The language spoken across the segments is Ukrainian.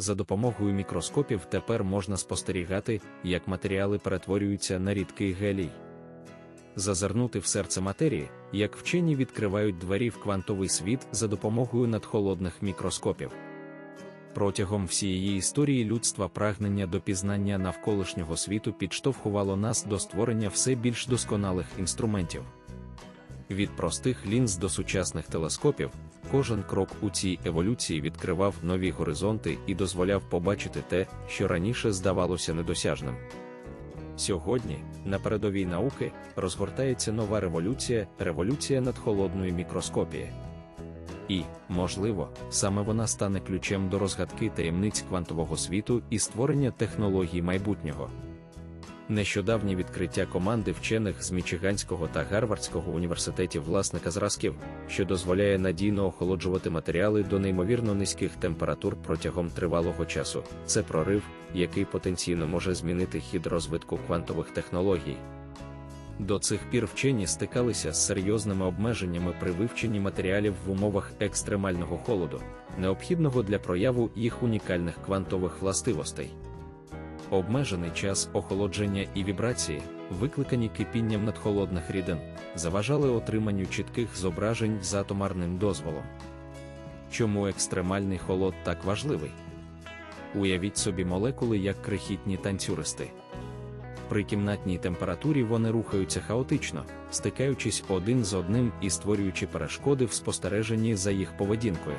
За допомогою мікроскопів тепер можна спостерігати, як матеріали перетворюються на рідкий гелій. Зазирнути в серце матерії, як вчені відкривають двері в квантовий світ за допомогою надхолодних мікроскопів. Протягом всієї історії людства прагнення до пізнання навколишнього світу підштовхувало нас до створення все більш досконалих інструментів. Від простих лінз до сучасних телескопів, кожен крок у цій еволюції відкривав нові горизонти і дозволяв побачити те, що раніше здавалося недосяжним. Сьогодні, на передовій науки, розгортається нова революція революція надхолодної мікроскопії. І, можливо, саме вона стане ключем до розгадки таємниць квантового світу і створення технологій майбутнього. Нещодавнє відкриття команди вчених з Мічиганського та Гарвардського університетів власника зразків, що дозволяє надійно охолоджувати матеріали до неймовірно низьких температур протягом тривалого часу. Це прорив, який потенційно може змінити хід розвитку квантових технологій. До цих пір вчені стикалися з серйозними обмеженнями при вивченні матеріалів в умовах екстремального холоду, необхідного для прояву їх унікальних квантових властивостей. Обмежений час охолодження і вібрації, викликані кипінням надхолодних рідин, заважали отриманню чітких зображень з атомарним дозволом. Чому екстремальний холод так важливий? Уявіть собі молекули як крихітні танцюристи. При кімнатній температурі вони рухаються хаотично, стикаючись один з одним і створюючи перешкоди в спостереженні за їх поведінкою.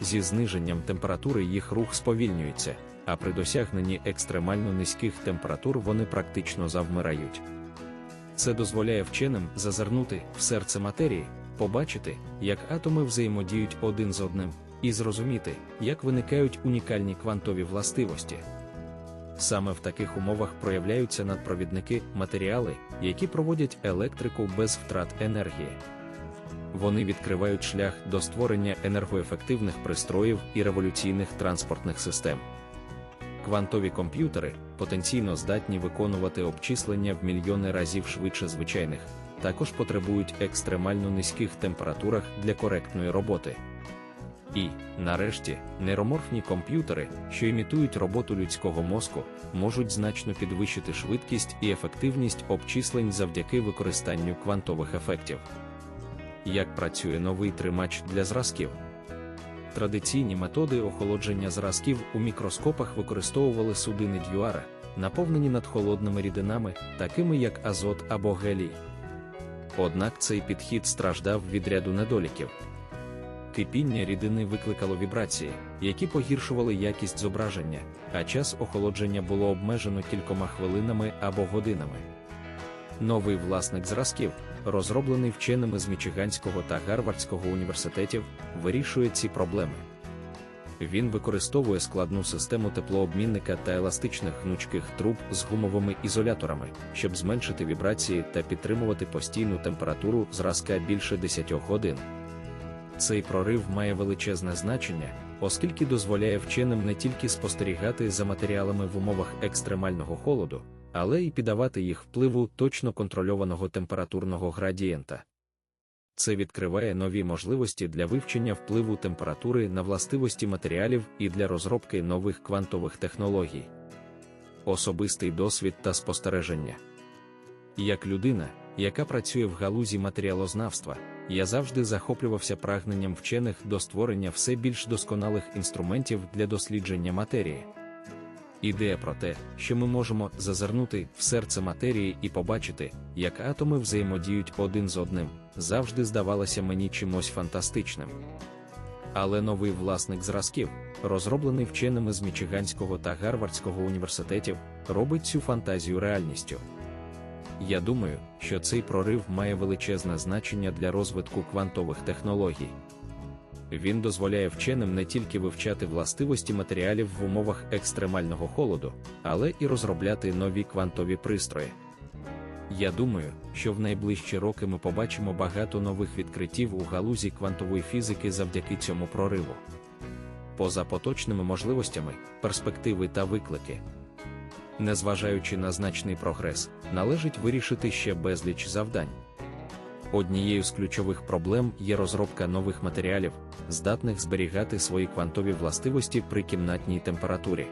Зі зниженням температури їх рух сповільнюється, а при досягненні екстремально низьких температур вони практично завмирають. Це дозволяє вченим зазирнути в серце матерії, побачити, як атоми взаємодіють один з одним, і зрозуміти, як виникають унікальні квантові властивості. Саме в таких умовах проявляються надпровідники матеріали, які проводять електрику без втрат енергії. Вони відкривають шлях до створення енергоефективних пристроїв і революційних транспортних систем. Квантові комп'ютери потенційно здатні виконувати обчислення в мільйони разів швидше звичайних, також потребують екстремально низьких температурах для коректної роботи. І, нарешті, нейроморфні комп'ютери, що імітують роботу людського мозку, можуть значно підвищити швидкість і ефективність обчислень завдяки використанню квантових ефектів. Як працює новий тримач для зразків? Традиційні методи охолодження зразків у мікроскопах використовували судини дюара, наповнені надхолодними рідинами, такими як азот або гелій. Однак цей підхід страждав від ряду недоліків. Кипіння рідини викликало вібрації, які погіршували якість зображення, а час охолодження було обмежено кількома хвилинами або годинами. Новий власник зразків, розроблений вченими з Мічиганського та Гарвардського університетів, вирішує ці проблеми. Він використовує складну систему теплообмінника та еластичних гнучких труб з гумовими ізоляторами, щоб зменшити вібрації та підтримувати постійну температуру зразка більше 10 годин. Цей прорив має величезне значення, оскільки дозволяє вченим не тільки спостерігати за матеріалами в умовах екстремального холоду, але й піддавати їх впливу точно контрольованого температурного градієнта. Це відкриває нові можливості для вивчення впливу температури на властивості матеріалів і для розробки нових квантових технологій. Особистий досвід та спостереження. Як людина, яка працює в галузі матеріалознавства, я завжди захоплювався прагненням вчених до створення все більш досконалих інструментів для дослідження матерії. Ідея про те, що ми можемо зазирнути в серце матерії і побачити, як атоми взаємодіють один з одним, завжди здавалася мені чимось фантастичним. Але новий власник зразків, розроблений вченими з Мічиганського та Гарвардського університетів, робить цю фантазію реальністю. Я думаю, що цей прорив має величезне значення для розвитку квантових технологій. Він дозволяє вченим не тільки вивчати властивості матеріалів в умовах екстремального холоду, але і розробляти нові квантові пристрої. Я думаю, що в найближчі роки ми побачимо багато нових відкриттів у галузі квантової фізики завдяки цьому прориву. Поза поточними можливостями, перспективи та виклики. Незважаючи на значний прогрес, належить вирішити ще безліч завдань. Однією з ключових проблем є розробка нових матеріалів, здатних зберігати свої квантові властивості при кімнатній температурі.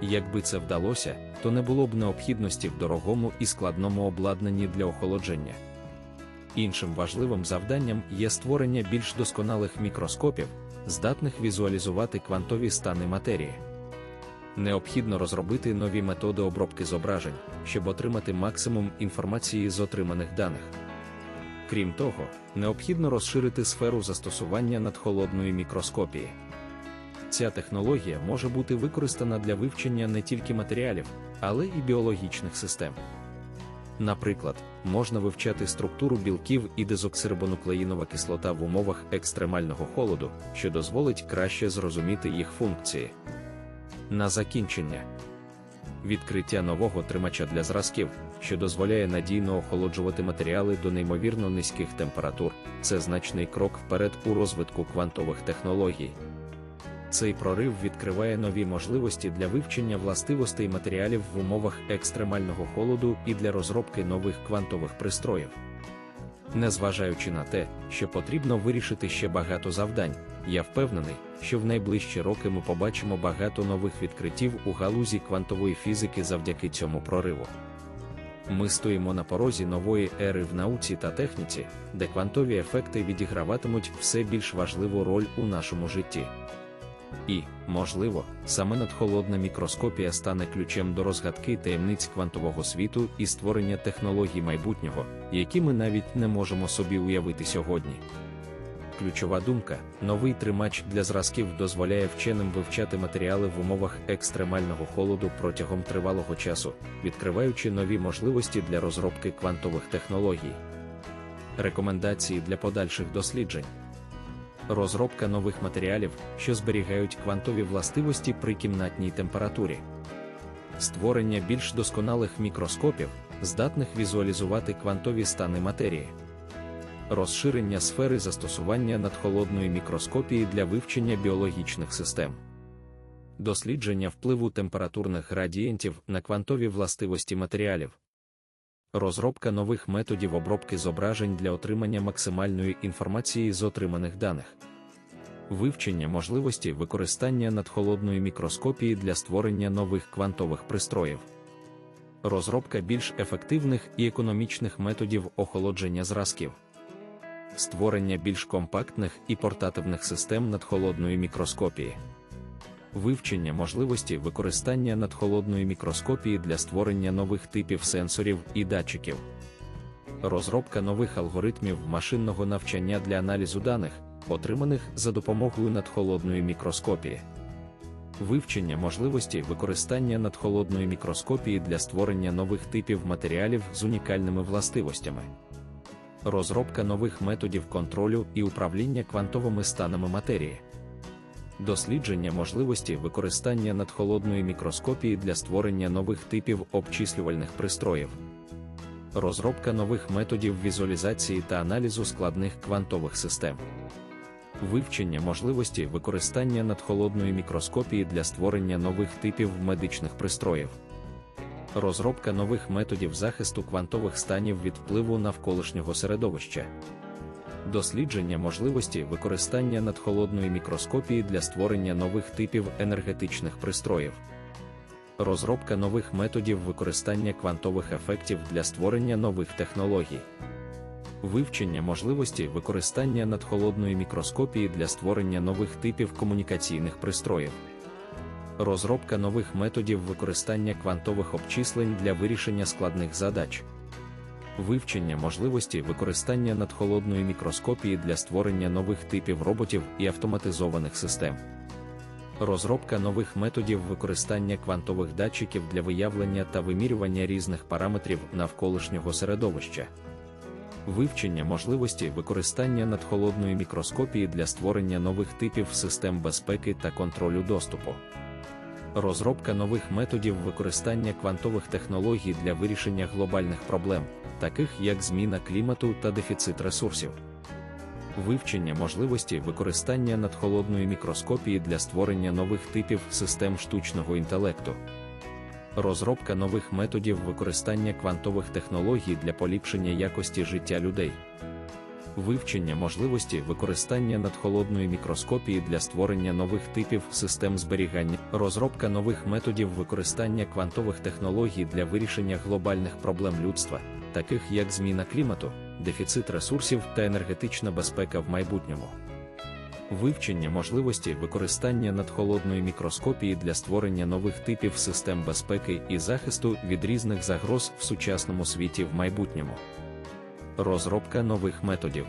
Якби це вдалося, то не було б необхідності в дорогому і складному обладнанні для охолодження. Іншим важливим завданням є створення більш досконалих мікроскопів, здатних візуалізувати квантові стани матерії. Необхідно розробити нові методи обробки зображень, щоб отримати максимум інформації з отриманих даних. Крім того, необхідно розширити сферу застосування надхолодної мікроскопії. Ця технологія може бути використана для вивчення не тільки матеріалів, але і біологічних систем. Наприклад, можна вивчати структуру білків і дезоксирибонуклеїнова кислота в умовах екстремального холоду, що дозволить краще зрозуміти їх функції. На закінчення відкриття нового тримача для зразків, що дозволяє надійно охолоджувати матеріали до неймовірно низьких температур, це значний крок вперед у розвитку квантових технологій. Цей прорив відкриває нові можливості для вивчення властивостей матеріалів в умовах екстремального холоду і для розробки нових квантових пристроїв. Незважаючи на те, що потрібно вирішити ще багато завдань, я впевнений, що в найближчі роки ми побачимо багато нових відкриттів у галузі квантової фізики завдяки цьому прориву. Ми стоїмо на порозі нової ери в науці та техніці, де квантові ефекти відіграватимуть все більш важливу роль у нашому житті. І, можливо, саме надхолодна мікроскопія стане ключем до розгадки таємниць квантового світу і створення технологій майбутнього, які ми навіть не можемо собі уявити сьогодні. Ключова думка: новий тримач для зразків дозволяє вченим вивчати матеріали в умовах екстремального холоду протягом тривалого часу, відкриваючи нові можливості для розробки квантових технологій. Рекомендації для подальших досліджень. Розробка нових матеріалів, що зберігають квантові властивості при кімнатній температурі, створення більш досконалих мікроскопів, здатних візуалізувати квантові стани матерії, розширення сфери застосування надхолодної мікроскопії для вивчення біологічних систем. Дослідження впливу температурних градієнтів на квантові властивості матеріалів, розробка нових методів обробки зображень для отримання максимальної інформації з отриманих даних, вивчення можливості використання надхолодної мікроскопії для створення нових квантових пристроїв, розробка більш ефективних і економічних методів охолодження зразків. Створення більш компактних і портативних систем надхолодної мікроскопії вивчення можливості використання надхолодної мікроскопії для створення нових типів сенсорів і датчиків, розробка нових алгоритмів машинного навчання для аналізу даних, отриманих за допомогою надхолодної мікроскопії. Вивчення можливості використання надхолодної мікроскопії для створення нових типів матеріалів з унікальними властивостями, розробка нових методів контролю і управління квантовими станами матерії дослідження можливості використання надхолодної мікроскопії для створення нових типів обчислювальних пристроїв, розробка нових методів візуалізації та аналізу складних квантових систем, вивчення можливості використання надхолодної мікроскопії для створення нових типів медичних пристроїв. Розробка нових методів захисту квантових станів від впливу навколишнього середовища. Дослідження можливості використання надхолодної мікроскопії для створення нових типів енергетичних пристроїв, розробка нових методів використання квантових ефектів для створення нових технологій, вивчення можливості використання надхолодної мікроскопії для створення нових типів комунікаційних пристроїв. Розробка нових методів використання квантових обчислень для вирішення складних задач. Вивчення можливості використання надхолодної мікроскопії для створення нових типів роботів і автоматизованих систем, розробка нових методів використання квантових датчиків для виявлення та вимірювання різних параметрів навколишнього середовища. Вивчення можливості використання надхолодної мікроскопії для створення нових типів систем безпеки та контролю доступу розробка нових методів використання квантових технологій для вирішення глобальних проблем, таких як зміна клімату та дефіцит ресурсів, вивчення можливості використання надхолодної мікроскопії для створення нових типів систем штучного інтелекту. Розробка нових методів використання квантових технологій для поліпшення якості життя людей. Вивчення можливості використання надхолодної мікроскопії для створення нових типів систем зберігання, розробка нових методів використання квантових технологій для вирішення глобальних проблем людства, таких як зміна клімату, дефіцит ресурсів та енергетична безпека в майбутньому. Вивчення можливості використання надхолодної мікроскопії для створення нових типів систем безпеки і захисту від різних загроз в сучасному світі в майбутньому. Розробка нових методів.